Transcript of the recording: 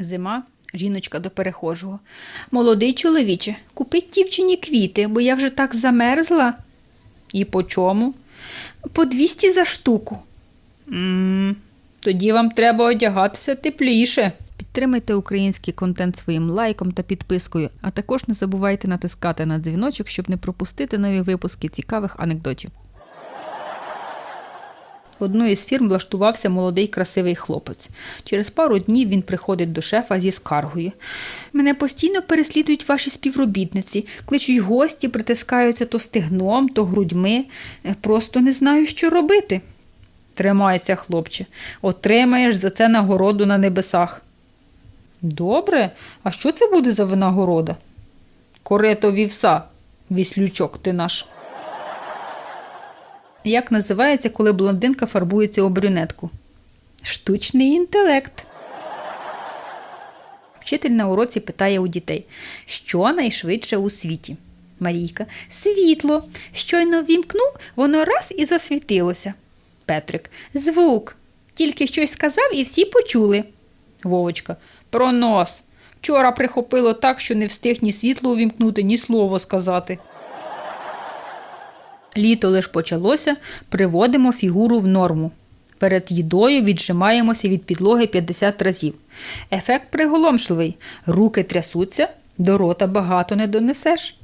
Зима, жіночка до перехожого. Молодий чоловіче, купіть дівчині квіти, бо я вже так замерзла. І по чому? По 200 за штуку. м тоді вам треба одягатися тепліше. Підтримайте український контент своїм лайком та підпискою, а також не забувайте натискати на дзвіночок, щоб не пропустити нові випуски цікавих анекдотів. В одну із фірм влаштувався молодий красивий хлопець. Через пару днів він приходить до шефа зі скаргою. Мене постійно переслідують ваші співробітниці, кличуть гості, притискаються то стегном, то грудьми. Е, Просто не знаю, що робити. Тримайся, хлопче, отримаєш за це нагороду на небесах. Добре, а що це буде за винагорода? Корето вівса, віслючок ти наш. Як називається, коли блондинка фарбується у брюнетку? Штучний інтелект. Вчитель на уроці питає у дітей, що найшвидше у світі. Марійка. Світло. Щойно ввімкнув, воно раз і засвітилося. Петрик. Звук. Тільки щось сказав і всі почули. Вовочка. Пронос. Вчора прихопило так, що не встиг ні світло увімкнути, ні слово сказати. Літо лиш почалося, приводимо фігуру в норму. Перед їдою віджимаємося від підлоги 50 разів. Ефект приголомшливий. Руки трясуться, до рота багато не донесеш.